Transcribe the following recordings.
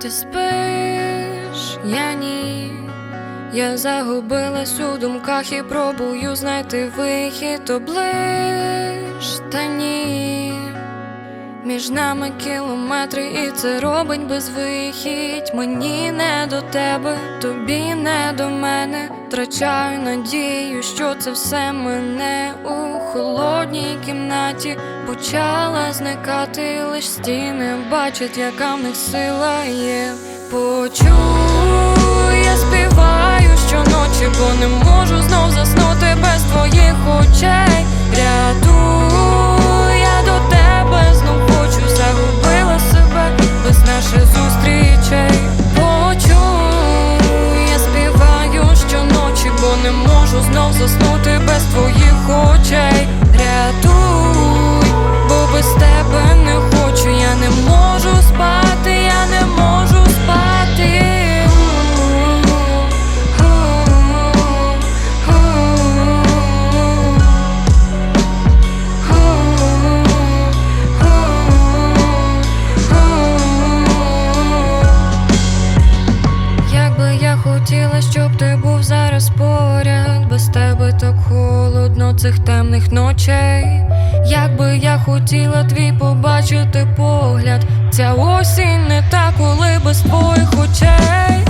Ти спиш, я ні. Я загубилась у думках і пробую знайти вихід оближ та ні. Між нами кілометри, і це робить безвихідь. Мені не до тебе, тобі не до мене. Втрачаю надію, що це все мене у холодній кімнаті почала зникати, лиш стіни бачать, яка в них сила є. Почуй, знов заснути без твоїх очей. Рятуй, був поряд, без тебе так холодно цих темних ночей. Якби я хотіла твій побачити погляд, ця осінь не та, коли без твоїх очей.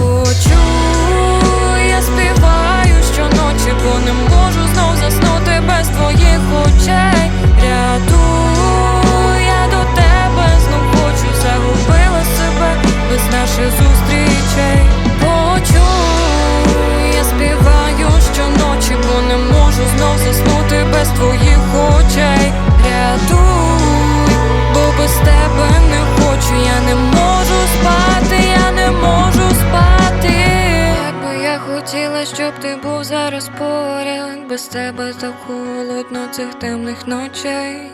Хотіла, щоб ти був зараз поряд, без тебе так холодно цих темних ночей.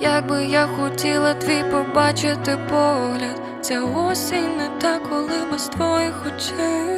Якби я хотіла твій побачити погляд, ця осінь не та, коли без твоїх очей.